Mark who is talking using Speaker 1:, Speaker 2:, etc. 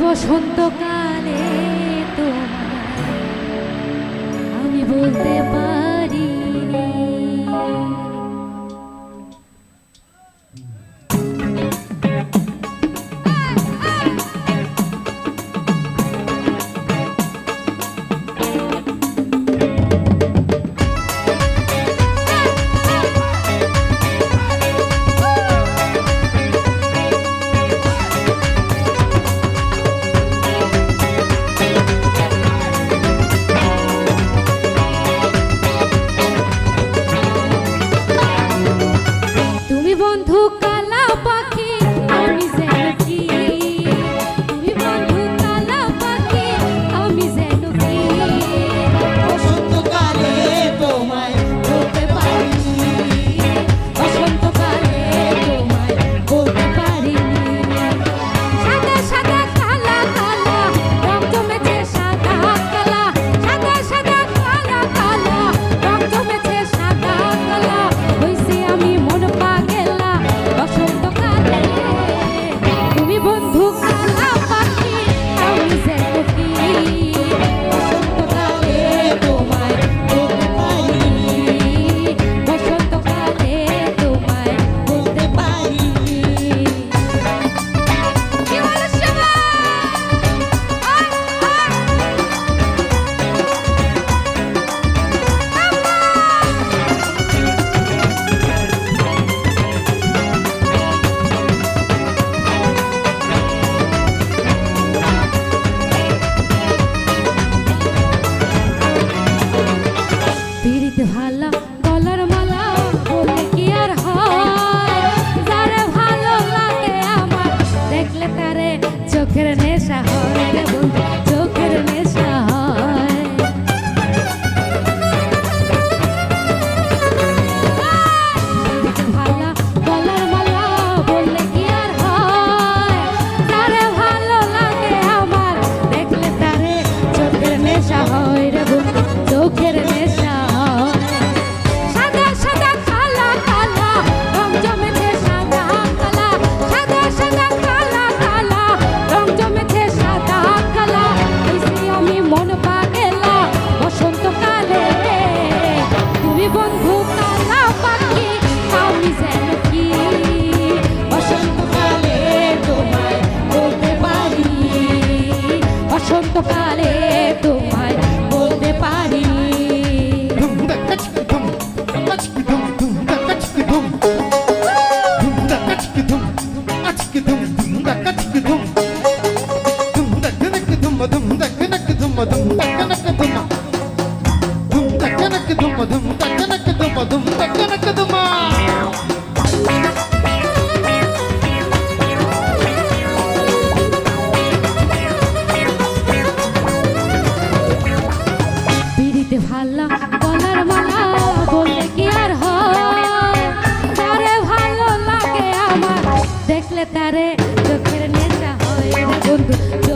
Speaker 1: বসন্তকাল দিত হয়? ভালো লাগে আমার, দেখলে তারে চোখের নেশা হয় চোখের নেশা হয়। ভালো লাগে আমার, দেখলে তারে চোখের নেশা হয় রে ก็พาเล সোনার মালা বললে কি তারে চোখের নেশা হয় বন্ধু।